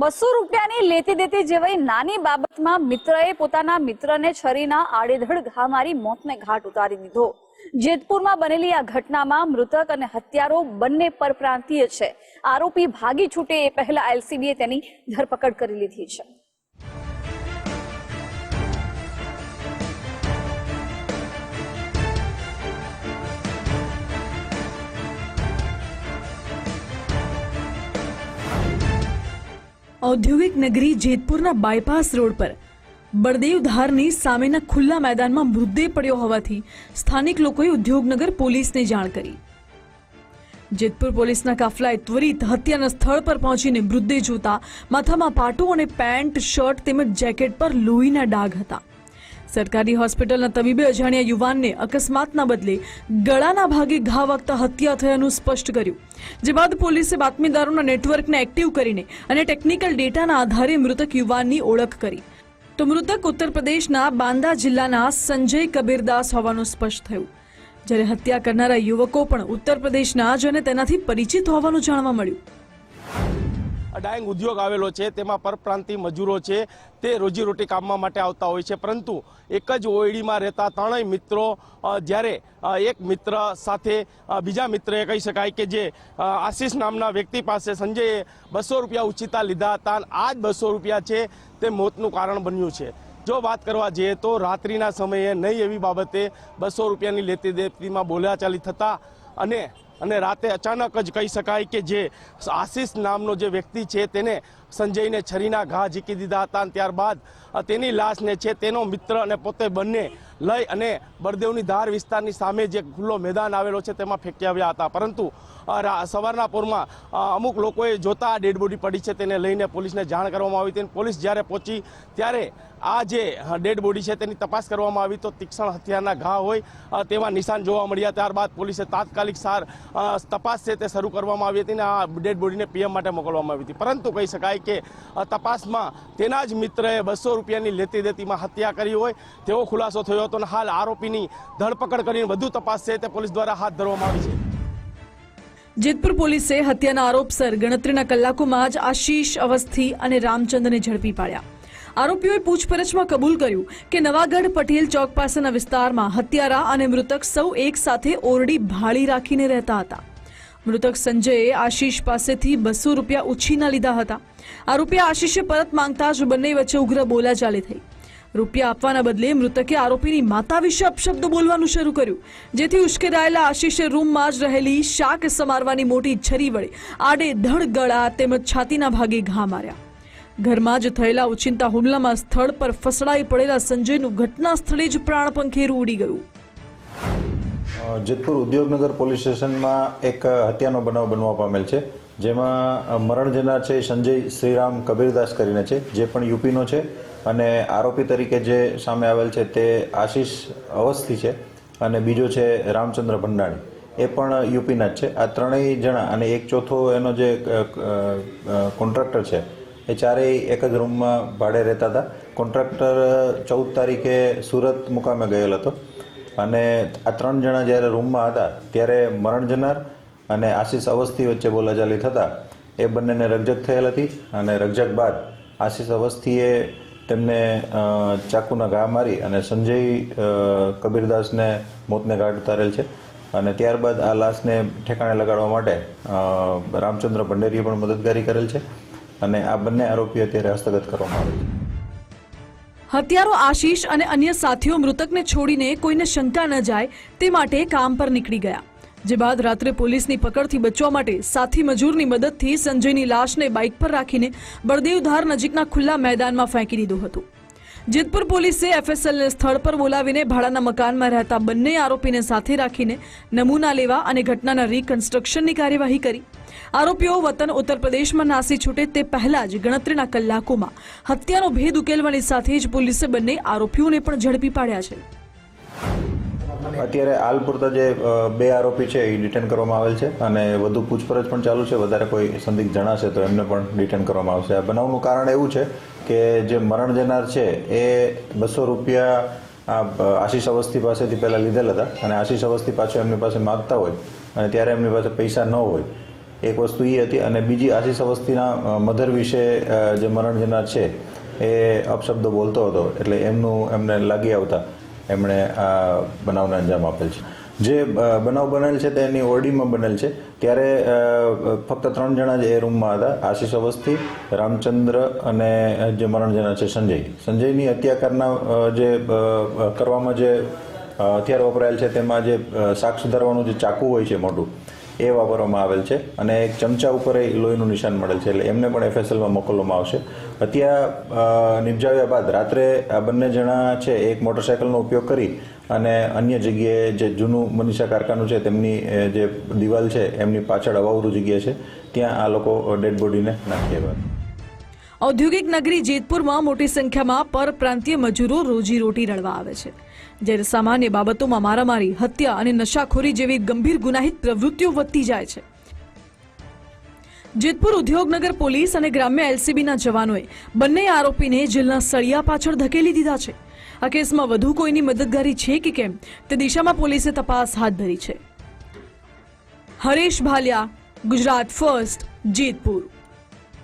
બસો રૂપિયાની લેતી દેતી જેવી નાની બાબતમાં મિત્રએ પોતાના મિત્રને છરીના આડેધડ ઘા મારી મોતને ઘાટ ઉતારી દીધો. જેતપુરમાં બનેલી આ ઘટનામાં મૃતક અને હત્યારો બંને પરપ્રાંતીય છે. આરોપી ભાગી છૂટે એ પહેલા એલસીબીએ તેની ધરપકડ કરી લીધી છે. ઔદ્યોગિક નગરી જેતપુરના બાયપાસ રોડ પર. બળદેવધારની સામેના ખુલ્લા મેદાનમાં મૃતદેહ પડ્યો હોવાથી સ્થાનિક લોકોએ ઉદ્યોગનગર પોલીસને જાણ કરી. જેતપુર પોલીસના કાફલાએ ત્વરિત હત્યાના સ્થળ પર પહોંચીને મૃતદેહ જોતા માથામાં પાટો અને પેન્ટ, શર્ટ તેમજ જેકેટ પર લોહીના ડાઘ હતા. સરકારી હોસ્પિટલના તબીબે અજાણ્યા યુવાનને અકસ્માતના બદલે ગળાના ભાગે ઘા વાગતા હત્યા થયાનું સ્પષ્ટ કર્યું. જે બાદ પોલીસે બાતમીદારોના નેટવર્કને એક્ટિવ કરીને અને ટેકનિકલ ડેટાના આધારે મૃતક યુવાનની ઓળખ કરી. તો મૃતક ઉત્તર પ્રદેશના બાંદા જિલ્લાના સંજય કબીરદાસ હોવાનું સ્પષ્ટ થયું. જ્યારે હત્યા કરનારા યુવકો પણ ઉત્તર પ્રદેશના જ અને તેનાથી પરિચિત હોવાનું જાણવા મળ્યું. ડાઈંગ ઉદ્યોગ આવેલો છે, તેમાં પરપ્રાંતિ મજૂરો છે, તે રોજીરોટી કામવા માટે આવતા હોય છે. પરંતુ એક જ ઓયડીમાં રહેતા ત્રણેય મિત્રો જ્યારે એક મિત્ર સાથે બીજા મિત્રએ કહી શકાય કે જે આશીષ નામના વ્યક્તિ પાસે સંજયે બસો રૂપિયા ઉછીતા લીધા હતા આ જ બસો રૂપિયા છે તે મોતનું કારણ બન્યું છે. જો વાત કરવા જઈએ તો રાત્રિના સમયે નહીં એવી બાબતે બસો રૂપિયાની લેતી દેતીમાં બોલાચાલી થતા અને અને રાતે અચાનક જ કહી શકાય કે જે આશીષ નામનો જે વ્યક્તિ છે તેને સંજયને છરીના ઘા ઝીકી દીધા હતા અને ત્યારબાદ તેની લાશને છે તેનો મિત્ર અને પોતે બંને લઈ અને બળદેવની ધાર વિસ્તારની સામે જે ખુલ્લો મેદાન આવેલો છે તેમાં ફેંકી આવ્યા હતા. પરંતુ સવારના પોરમાં અમુક લોકોએ જોતા ડેડબોડી ડેડ બોડી પડી છે તેને લઈને પોલીસને જાણ કરવામાં આવી હતી પોલીસ જ્યારે પહોંચી, ત્યારે આ જે ડેડ બોડી છે તેની તપાસ કરવામાં આવી તો તીક્ષણ હથિયારના ઘા હોય તેવા નિશાન જોવા મળ્યા. ત્યારબાદ પોલીસે તાત્કાલિક સાર તપાસ છે તે શરૂ કરવામાં આવી હતી અને આ ડેડ બોડીને પીએમ માટે મોકલવામાં આવી હતી. પરંતુ કહી શકાય કે તપાસમાં તેના જ મિત્રએ બસો રૂપિયાની લેતી દેતીમાં હત્યા કરી હોય તેવો ખુલાસો થયો હતો અને હાલ આરોપીની ધરપકડ કરીને વધુ તપાસ છે તે પોલીસ દ્વારા હાથ ધરવામાં આવી છે. જેતપુર પોલીસે હત્યાના આરોપસર ગણતરીના કલાકોમાં જ આશીષ અવસ્થી અને રામચંદ્રને ઝડપી પાડ્યા. આરોપીઓએ પૂછપરછમાં કબૂલ કર્યું કે નવાગઢ પટેલ ચોક પાસેના વિસ્તારમાં હત્યારા અને મૃતક સૌ એક સાથે ઓરડી ભાળી રાખીને રહેતા હતા. મૃતક સંજયે આશીષ પાસેથી બસો રૂપિયા ઉછીના લીધા હતા. આરોપી આશીષે પરત માંગતા જ બંને વચ્ચે ઉગ્ર બોલાચાલી થઈ. રૂપિયા આપવાના બદલે મૃતકે આરોપીની માતા વિશે અપશબ્દો બોલવાનું શરૂ કર્યું, જેથી ઉશ્કેરાયેલા આશીષે રૂમમાં જ રહેલી શાક સમારવાની મોટી છરી વડે આડે ધડ ગળા તેમજ છાતીના ભાગે ઘા માર્યા. ઘરમાં જ થયેલા ઉચિંતા હુમલામાં સ્થળ પર ફસડાઈ પડેલા સંજયનું ઘટના સ્થળે જ પ્રાણપંખેરું ઉડી ગયું. જેતપુર ઉદ્યોગનગર પોલીસ સ્ટેશનમાં એક હત્યાનો બનાવ બનવા પામેલ છે, જેમાં મરણ જનાર છે સંજય શ્રીરામ કબીરદાસ કરીને છે, જે પણ યુપીનો છે, અને આરોપી તરીકે જે સામે આવેલ છે તે આશીષ અવસ્થી છે, અને બીજો છે રામચંદ્ર ભંડાણી. એ પણ યુપીના જ છે. આ ત્રણેય જણા, અને એક ચોથો એનો જે કોન્ટ્રાક્ટર છે એ ચારેય એક જ રૂમમાં ભાડે રહેતા હતા. કોન્ટ્રાક્ટર ચૌદ તારીખે સુરત મુકામે ગયેલ હતો. અને આ ત્રણ જણા જ્યારે રૂમમાં હતા, ત્યારે મરણ જનાર અને આશીષ અવસ્થી વચ્ચે બોલાચાલી થતાં એ બંનેને રકઝક થયેલ હતી અને રકઝક બાદ આશીષ અવસ્થીએ તેમને ચાકુના ઘા મારી અને સંજય કબીરદાસને મોતને ઘાટ ઉતારેલ છે. અને ત્યારબાદ આ લાશને ઠેકાણે લગાડવા માટે રામચંદ્ર ભંડેરીએ પણ મદદગારી કરેલ છે. અને આ બંને આરોપી અત્યારે હસ્તગત કરવામાં આવે હત્યારો આશીષ અને અન્ય સાથીઓ મૃતકને છોડીને કોઈને શંકા ન જાય તે માટે કામ પર નીકળી ગયા. જે બાદ રાત્રે પોલીસની પકડથી બચવા માટે સાથી મજૂરની મદદથી સંજયની લાશને બાઇક પર રાખીને બળદેવધાર નજીકના ખુલ્લા મેદાનમાં ફેંકી દીધું હતું. જેતપુર પોલીસે એફએસએલને સ્થળ પર બોલાવીને ભાડાના મકાનમાં રહેતા બંને આરોપીને સાથે રાખીને નમૂના લેવા અને ઘટનાના રિકન્સ્ટ્રક્શનની કાર્યવાહી કરી. આરોપીઓ વતન ઉત્તર પ્રદેશમાં નાસી છૂટે તે પહેલા જ ગણતરીના કલાકોમાં હત્યાનો ભેદ ઉકેલવાની સાથે જ પોલીસે બંને આરોપીઓને પણ ઝડપી પાડ્યા છે. અત્યારે હાલ પૂરતા જે બે આરોપી છે એ ડિટેન કરવામાં આવેલ છે અને વધુ પૂછપરછ પણ ચાલુ છે. વધારે કોઈ સંદિગ્ધ જણાશે તો એમને પણ ડિટેન કરવામાં આવશે. આ બનાવનું કારણ એવું છે કે જે મરણ જનાર છે એ બસો રૂપિયા, આ આશીષ અવસ્થી પાસેથી પહેલાં લીધેલ હતા અને આશીષ અવસ્થી પાછો એમની પાસે માગતા હોય અને ત્યારે એમની પાસે પૈસા ન હોય. એક વસ્તુ એ હતી અને બીજી આશીષ અવસ્થીના મધર વિશે જે મરણ જનાર છે એ અપશબ્દો બોલતો હતો. એટલે એમનું એમને લાગી આવતા. એમણે આ બનાવને અંજામ આપેલ છે. જે બનાવ બનેલ છે તે એની ઓરડીમાં બનેલ છે. ત્યારે ફક્ત ત્રણ જણા જ એ રૂમમાં હતા. આશીષ અવસ્થી, રામચંદ્ર અને જે મરણ જણા છે, સંજય. સંજયની હત્યાકારના જે કરવામાં જે હથિયાર વપરાયેલ છે, તેમાં જે શાક સુધારવાનું જે ચાકુ હોય છે મોટું એ વાપરવામાં આવેલ છે અને એક ચમચા ઉપર એ લોહીનું નિશાન મળેલ છે એટલે એમને પણ એફએસએલમાં મોકલવામાં આવશે. હત્યા અ, નિપજાવ્યા બાદ રાત્રે આ બંને જણા છે એક મોટરસાયકલનો ઉપયોગ કરી અને અન્ય જગ્યાએ જે જૂનું મનીષા કારખાનું છે તેમની જે દિવાલ છે એમની પાછળ અવાવરું જગ્યા છે ત્યાં આ લોકો ડેડ બોડીને નાખી આવ્યા ઔદ્યોગિક નગરી જેતપુરમાં મોટી સંખ્યામાં પરપ્રાંતીય મજૂરો રોજીરોટી રળવા આવે છે. જ્યારે સામાન્ય બાબતોમાં મારામારી, હત્યા અને નશાખોરી જેવી ગંભીર ગુનાહિત પ્રવૃત્તિઓ વધતી જાય છે. જેતપુર ઉદ્યોગનગર પોલીસ અને ગ્રામ્ય એલસીબીના જવાનોએ બંને આરોપીને જેલના સળિયા પાછળ ધકેલી દીધા છે. આ કેસમાં વધુ કોઈની મદદગારી છે કે કેમ, તે દિશામાં પોલીસે તપાસ હાથ ધરી છે. હરેશ ભાલિયા, ગુજરાત ફર્સ્ટ, જેતપુર.